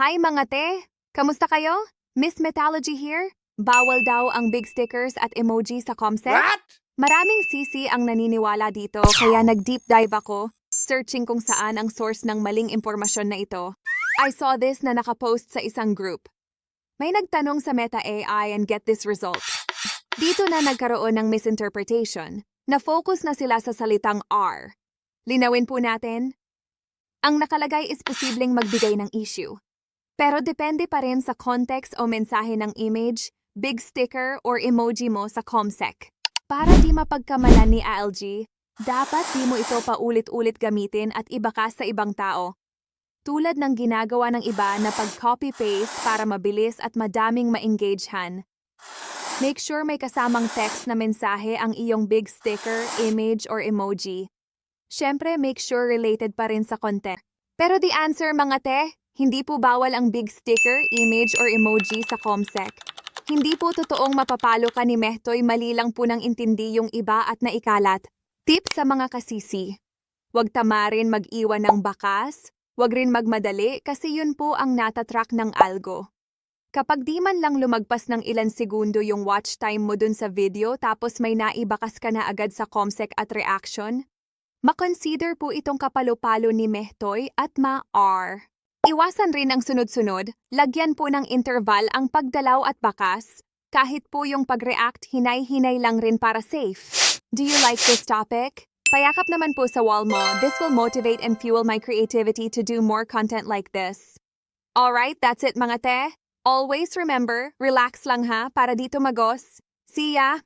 Hi mga te! Kamusta kayo? Miss Metallurgy here. Bawal daw ang big stickers at emoji sa Comsec. What? Maraming sisi ang naniniwala dito kaya nag-deep dive ako, searching kung saan ang source ng maling impormasyon na ito. I saw this na nakapost sa isang group. May nagtanong sa Meta AI and get this result. Dito na nagkaroon ng misinterpretation. Na-focus na sila sa salitang R. Linawin po natin. Ang nakalagay is posibleng magbigay ng issue. Pero depende pa rin sa context o mensahe ng image, big sticker, or emoji mo sa ComSec. Para di mapagkamalan ni ALG, dapat di mo ito paulit-ulit gamitin at ibaka sa ibang tao. Tulad ng ginagawa ng iba na pag-copy-paste para mabilis at madaming ma-engagehan. Make sure may kasamang text na mensahe ang iyong big sticker, image, or emoji. Siyempre, make sure related pa rin sa content. Pero the answer mga te, hindi po bawal ang big sticker, image, or emoji sa ComSec. Hindi po totoong mapapalo ka ni Mehtoy mali lang po nang intindi yung iba at naikalat. Tip sa mga kasisi. Huwag tamarin mag-iwan ng bakas, huwag rin magmadali kasi yun po ang natatrack ng algo. Kapag di man lang lumagpas ng ilan segundo yung watch time mo dun sa video tapos may naibakas ka na agad sa Comsec at reaction, makonsider po itong kapalo-palo ni Mehtoy at ma-R. Iwasan rin ang sunod-sunod, lagyan po ng interval ang pagdalaw at bakas. Kahit po yung pag-react, hinay-hinay lang rin para safe. Do you like this topic? Payakap naman po sa wall mo. This will motivate and fuel my creativity to do more content like this. Alright, that's it mga te. Always remember, relax lang ha para dito magos. See ya!